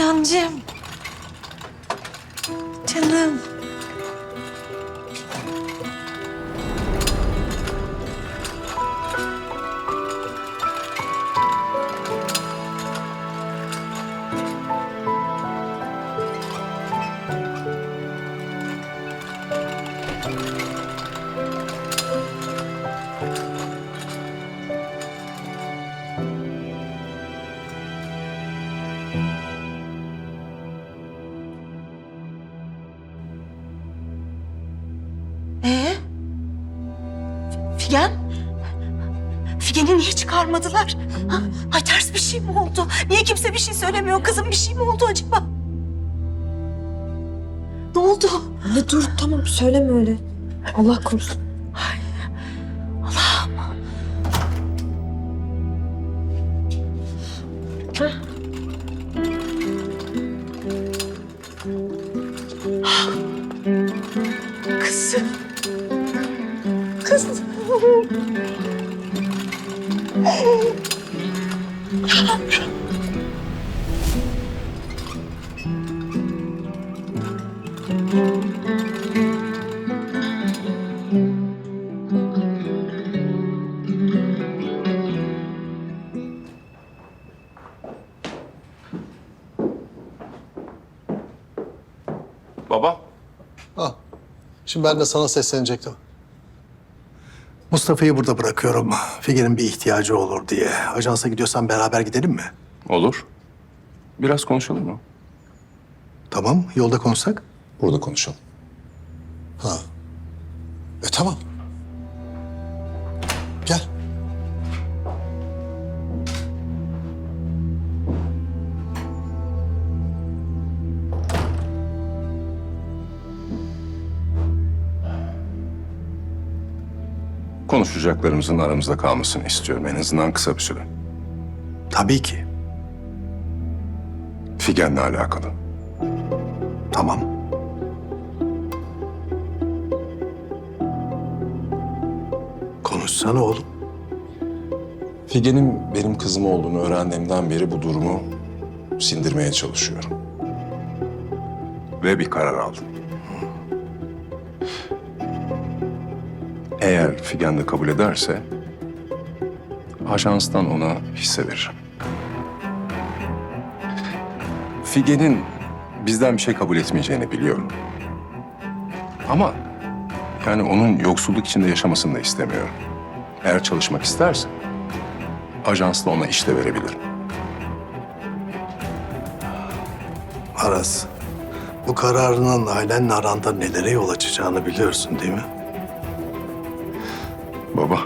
Sinancığım. Canım. Ee? Figen? Figen'i niye çıkarmadılar? Ha? Ay ters bir şey mi oldu? Niye kimse bir şey söylemiyor? Kızım bir şey mi oldu acaba? Ne oldu? Anne dur tamam söyleme öyle. Allah korusun. Allah'ım. Baba. Ha. Şimdi ben de sana seslenecektim. Mustafa'yı burada bırakıyorum. Figen'in bir ihtiyacı olur diye. Ajansa gidiyorsan beraber gidelim mi? Olur. Biraz konuşalım mı? Tamam, yolda konuşsak. Burada konuşalım. Ha. E tamam. Konuşacaklarımızın aramızda kalmasını istiyorum en azından kısa bir süre. Tabii ki. Figen'le alakalı. Tamam. Konuşsana oğlum. Figen'in benim kızım olduğunu öğrendiğimden beri bu durumu sindirmeye çalışıyorum. Ve bir karar aldım. Eğer Figen de kabul ederse... ...ajanstan ona hisse veririm. Figen'in bizden bir şey kabul etmeyeceğini biliyorum. Ama yani onun yoksulluk içinde yaşamasını da istemiyorum. Eğer çalışmak isterse ajansla ona iş de verebilirim. Aras, bu kararının ailenle aranda nelere yol açacağını biliyorsun değil mi? Baba,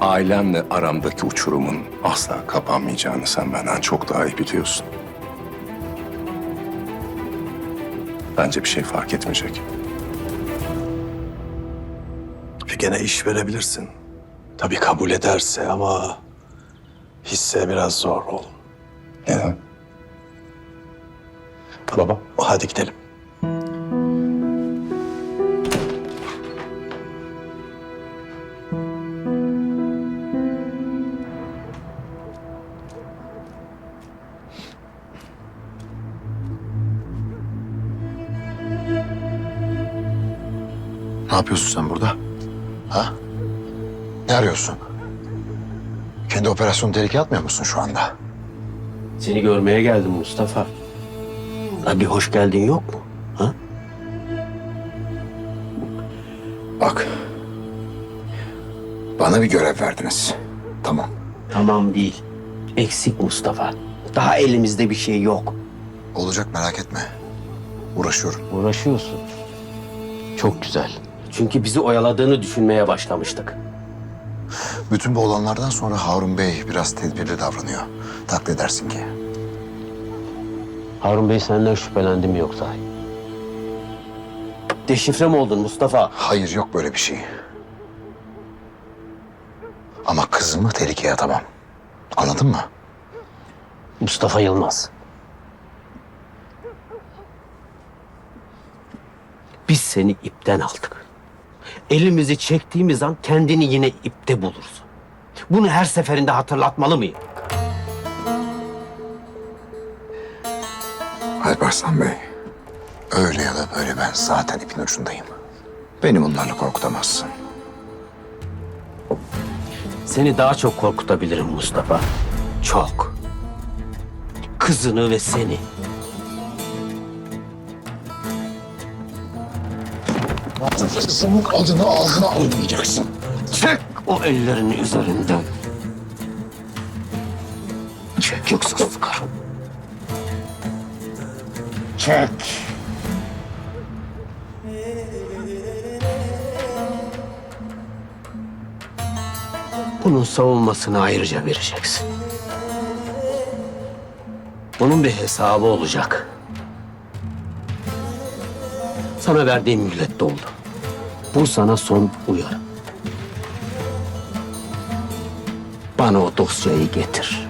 ailemle aramdaki uçurumun asla kapanmayacağını sen benden çok daha iyi biliyorsun. Bence bir şey fark etmeyecek. Figen'e iş verebilirsin. Tabii kabul ederse ama hisse biraz zor oğlum. Neden? Baba. Hadi gidelim. Ne yapıyorsun sen burada? Ha? Ne arıyorsun? Kendi operasyonu tehlikeye atmıyor musun şu anda? Seni görmeye geldim Mustafa. Ha bir hoş geldin yok mu? Ha? Bak. Bana bir görev verdiniz. Tamam. Tamam değil. Eksik Mustafa. Daha elimizde bir şey yok. Olacak merak etme. Uğraşıyorum. Uğraşıyorsun. Çok güzel. Çünkü bizi oyaladığını düşünmeye başlamıştık. Bütün bu olanlardan sonra Harun Bey biraz tedbirli davranıyor. Takdir edersin ki. Harun Bey senden şüphelendi mi yoksa? Deşifre mi oldun Mustafa? Hayır yok böyle bir şey. Ama kızımı tehlikeye atamam. Anladın mı? Mustafa Yılmaz. Biz seni ipten aldık. Elimizi çektiğimiz an kendini yine ipte bulursun. Bunu her seferinde hatırlatmalı mıyım? Alparslan Bey, öyle ya da böyle ben zaten ipin ucundayım. Beni bunlarla korkutamazsın. Seni daha çok korkutabilirim Mustafa. Çok. Kızını ve seni. Kızımın adını ağzına almayacaksın. Çek o ellerini üzerinden. Çek yoksa sıkarım. Çek. Bunun savunmasını ayrıca vereceksin. Bunun bir hesabı olacak. Sana verdiğim mühlet doldu. Bu sana son uyarı. Bana o dosyayı getir.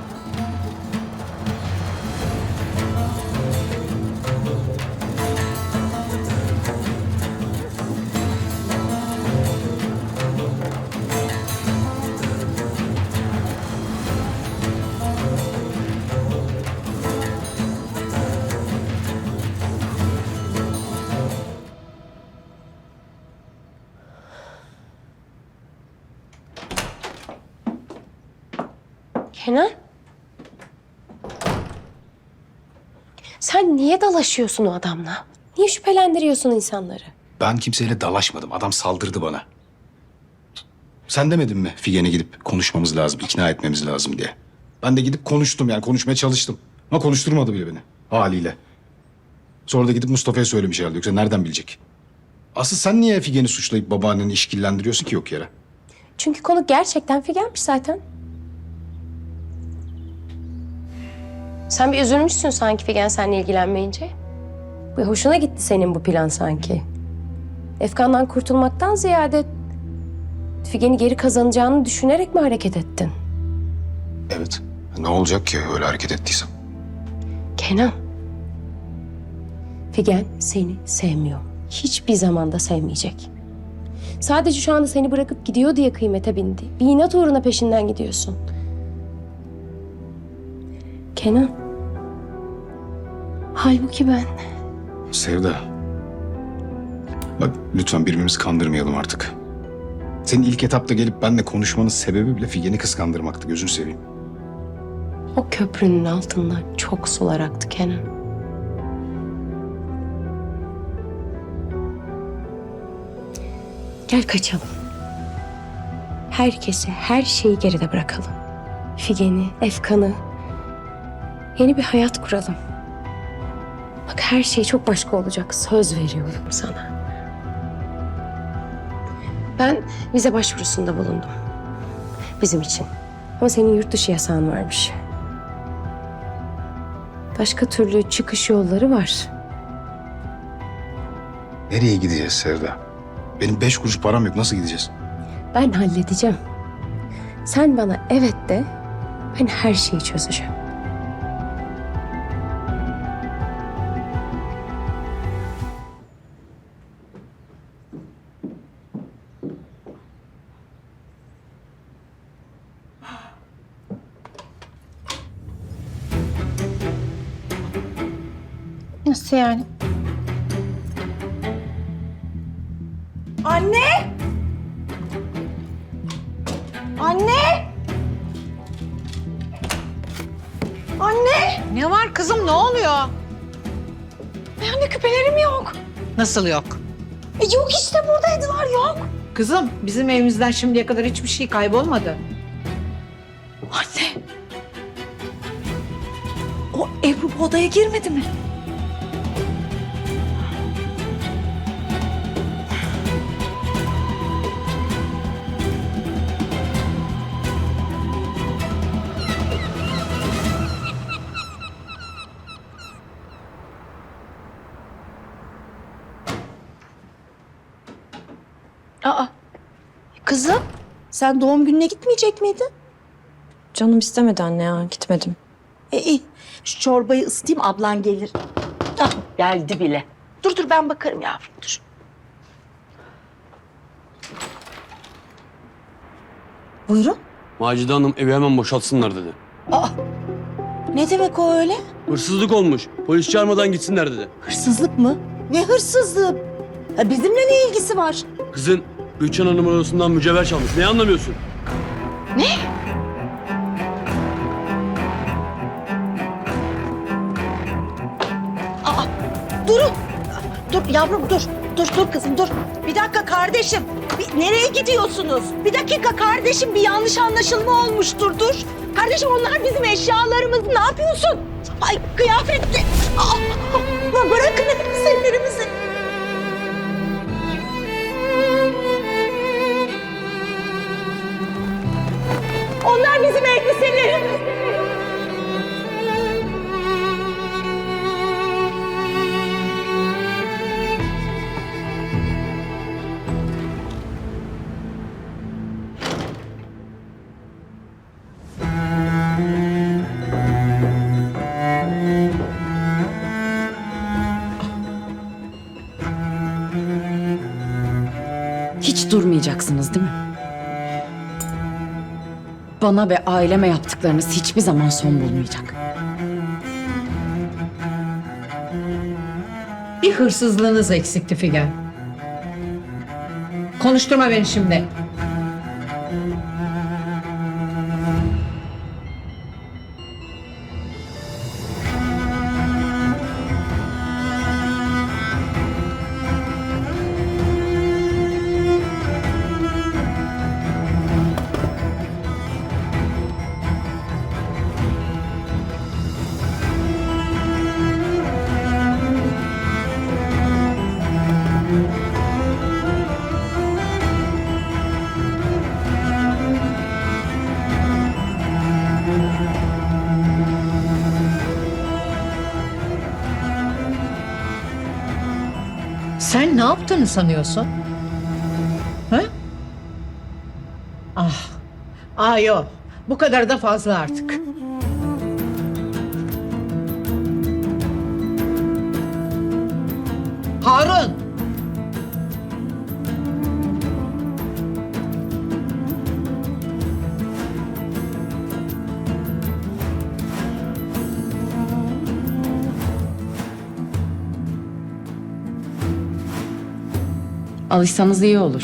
Kenan? Sen niye dalaşıyorsun o adamla? Niye şüphelendiriyorsun insanları? Ben kimseyle dalaşmadım. Adam saldırdı bana. Sen demedin mi Figen'e gidip konuşmamız lazım, ikna etmemiz lazım diye. Ben de gidip konuştum yani konuşmaya çalıştım. Ama konuşturmadı bile beni haliyle. Sonra da gidip Mustafa'ya söylemiş herhalde yoksa nereden bilecek? Asıl sen niye Figen'i suçlayıp babaanneni işkillendiriyorsun ki yok yere? Çünkü konu gerçekten Figen'miş zaten. Sen bir üzülmüşsün sanki Figen seninle ilgilenmeyince. Bir hoşuna gitti senin bu plan sanki. Efkan'dan kurtulmaktan ziyade Figen'i geri kazanacağını düşünerek mi hareket ettin? Evet. Ne olacak ki öyle hareket ettiysem? Kenan. Figen seni sevmiyor. Hiçbir zamanda sevmeyecek. Sadece şu anda seni bırakıp gidiyor diye kıymete bindi. Bir inat uğruna peşinden gidiyorsun. Kenan. Halbuki ben Sevda. Bak lütfen birbirimizi kandırmayalım artık. Senin ilk etapta gelip benimle konuşmanın sebebi bile Figen'i kıskandırmaktı gözünü seveyim. o köprünün altından çok sular aktı Kenan. Gel kaçalım. Herkesi, her şeyi geride bırakalım. Figen'i, Efkan'ı. Yeni bir hayat kuralım. Bak her şey çok başka olacak. Söz veriyorum sana. Ben vize başvurusunda bulundum. Bizim için. Ama senin yurt dışı yasağın varmış. Başka türlü çıkış yolları var. Nereye gideceğiz Sevda? Benim beş kuruş param yok. Nasıl gideceğiz? Ben halledeceğim. Sen bana evet de ben her şeyi çözeceğim. Nasıl yani? Anne! Anne! Anne! Ne var kızım ne oluyor? Anne küpelerim yok. Nasıl yok? E, yok işte buradaydılar yok. Kızım bizim evimizden şimdiye kadar hiçbir şey kaybolmadı. Anne! O Ebru bu odaya girmedi mi? Kızım sen doğum gününe gitmeyecek miydin? Canım istemedi anne ya gitmedim. E, iyi. Şu çorbayı ısıtayım ablan gelir. Ah, geldi bile. Dur dur ben bakarım yavrum dur. Buyurun. Macide Hanım evi hemen boşaltsınlar dedi. Ne demek o öyle? Hırsızlık olmuş. Polis çağırmadan gitsinler dedi. Hırsızlık mı? Ne hırsızlığı? Ha, bizimle ne ilgisi var? Kızın Gülçen Hanım'ın odasından mücevher çalmış. Ne anlamıyorsun? Durun. Dur yavrum dur. Dur dur kızım dur. Bir dakika kardeşim. Bir- nereye gidiyorsunuz? Bir dakika kardeşim bir yanlış anlaşılma olmuştur dur. Kardeşim onlar bizim eşyalarımız. Ne yapıyorsun? Ay kıyafetli. Aa, bırakın Durmayacaksınız değil mi? Bana ve aileme yaptıklarınız hiçbir zaman son bulmayacak. Bir hırsızlığınız eksikti Figen. Konuşturma beni şimdi. Yaptığını sanıyorsun? Ha? Ah. Ah. Bu kadar da fazla artık. Alışsanız iyi olur.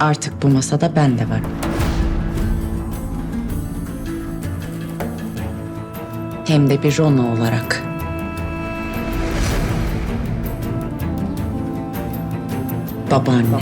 Artık bu masada ben de varım. Hem de bir Rona olarak. Babaanne.